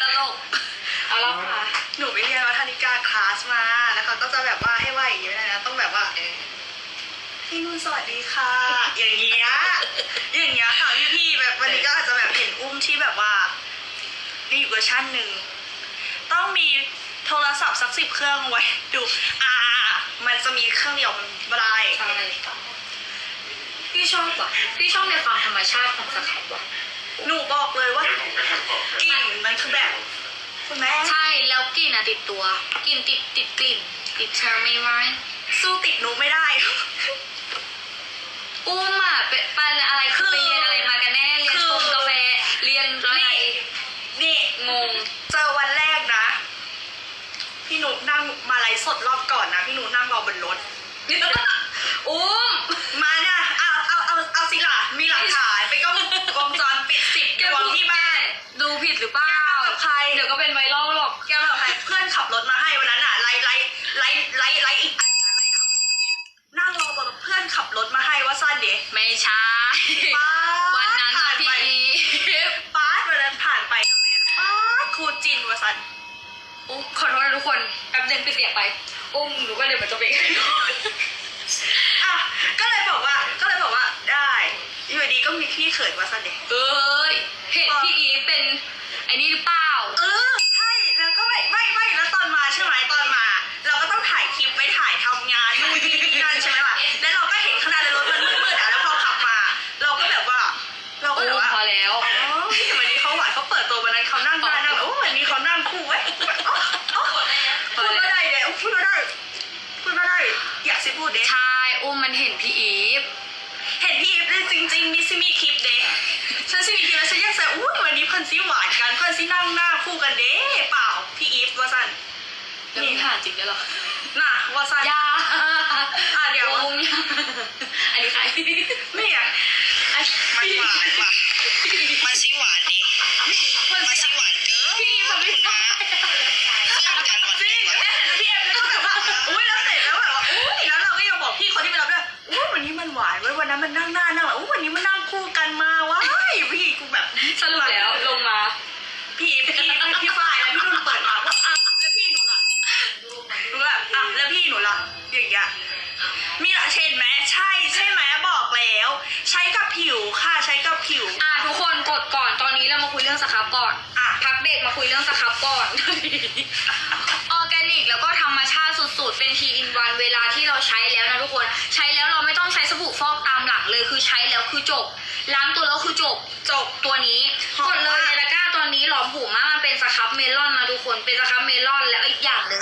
ตลก เอาแล้วค่ะ หนูไปเรียนวัฒนิกาคลาสมา แล้วเขาก็จะแบบว่าให้ไหวอย่างนี้เลยนะ ต้องแบบว่าพี่นุ่นสวัสดีค่ะ อย่างเงี้ย อย่างเงี้ยค่ะพี่พี่แบบวันนี้ก็อาจจะแบบเห็นอุ้มที่แบบว่าในอีกเวอร์ชั่นหนึ่ง ต้องมีโทรศัพท์สักสิบเครื่องไว้ดูอ่า มันจะมีเครื่องเดียวมันไม่ได้ใช่พี่ชอบว่ะพี่ชอบในความธรรมชาติของสครับว่ะ หนูบอกเลยว่ากลิ่นมันคือแบบคุณแม่ใช่แล้วกลิ่นอะติดตัวกลิ่นติดติดกลิ่น ติดเธอไม่ไหวสู้ติดหนูไม่ได้ อุ้มอะเป็นเป็นอะไรคือไปเรียนอะไรมากันแน่เรียนชงกาแฟเรียนอะไรนี่งงเจอวันแรกนะ พี่หนูนั่งมาไลฟ์สดรอบก่อนนะ พี่หนูนั่งรอบนรถอุ้มมาเนี่ยเอา ดี๋ยวก็เป็นไวรัลหรอกแกบอกใครเพื่อนขับรถมาให้วันนั้นอะไล่ไล่ไล่ไล่ไล่อีกอันนะไล่หนาวนั่งรอบนรถเพื่อนขับรถมาให้ว่าสั้นเดะไม่ใช่ ป๊าดวันนั้นผ่าอะนพี่ไปอีฟป้าดวันนั้นผ่านไปนะแม่ป้าดครูจินว่าสั้นอุ๊ยขอโทษนะทุกคนแป๊บนึงปิดเสียงไป อุ้มหนูก็เดี๋ยวมันจะเบรกอะก็เลยบอกว่าก็เลยบอกว่าได้อยู่ดีก็มีพี่เขินว่าสั้นเดะเอ้ยเห็นพี่อีฟเป็น ไอ้นี่หรือเปล่า เออใช่แล้วก็ไม่ไม่ไม่แล้วตอนมาใช่ไหมตอนมา เราก็ต้องถ่ายคลิปไว้ถ่ายทำงานนู่นนี่นี่นั่นใช่ไหมล่ะแล้วเราก็เห็นขนาดในรถมันมืดๆอะแล้วพอขับมา เราก็แบบว่า เราก็โอ้แบบว่าพอแล้ว อ๋อวันนี้เขาหวานเขาเปิดตัววันนั้นเขานั่งได้นั่งโอ้วันนี้เขานั่งคู่ไว้ยอ๋ออ๋อพูดก็ได้เด้พูดก็ได้พูดก็ได้อยากสิพูดเด้ใช่อุ้มมันเห็นพี่อีฟ เห็นพี่อีฟเลยจริงๆมิซิมีคลิปเด้ฉันซิมีคลิปแล้วฉัน อยากใส่อุ้ยวันนี้เพิ่นซิหวานกันเพิ่นซินั่งหน้าคู่กันเด้เปล่าพี่อีฟว่าสันแล้วมึงหาจริงด้วยเหรอน่ะว่าสันยาอะเดี๋ยวอุ้มยาอันนี้ใครไม่อยากมันหวานว่ะมันซิหวานดิมันซิหวานเกินพี่อีฟมันไม่ใช่จริงแค่เห็นพี่เอ็มแล้วก็แบบว่าอุ้ยแล้วเสร็จแล้วแบบว่าอุ้ยแล้วเราก็ยังบอกพี่คนที่ไปรับด้วยอุ้ยวันนี้มันหวานเว้ยวันนั้นมันนั่งหน้านั่งหลังอุ้ยวันนี้มันนั่งคู่กันมา อะมีเหรเช่นไหมใช่ใช่ไหมบอกแล้ว ใช้กับผิวค่ะใช้กับผิว อะทุกคนกดก่อนตอนนี้เรามาคุยเรื่องสครับก่อนอะ พักเบรกมาคุยเรื่องสครับก่อน ออร์แกนิกแล้วก็ธรรมชาติสุดๆ เป็นทีอินวันเวลาที่เราใช้แล้วนะทุกคน ใช้แล้วเราไม่ต้องใช้สบู่ฟอกตามหลังเลยคือใช้แล้วคือจบ ล้างตัวแล้วคือจบ จบตัวนี้กดเลยเาในก ตะกร้าตอนนี้หลอมหูมากมันเป็นสครับเมลอนนะทุกคนเป็นสครับเมลอนแล้วอีกอย่างหนึ่ง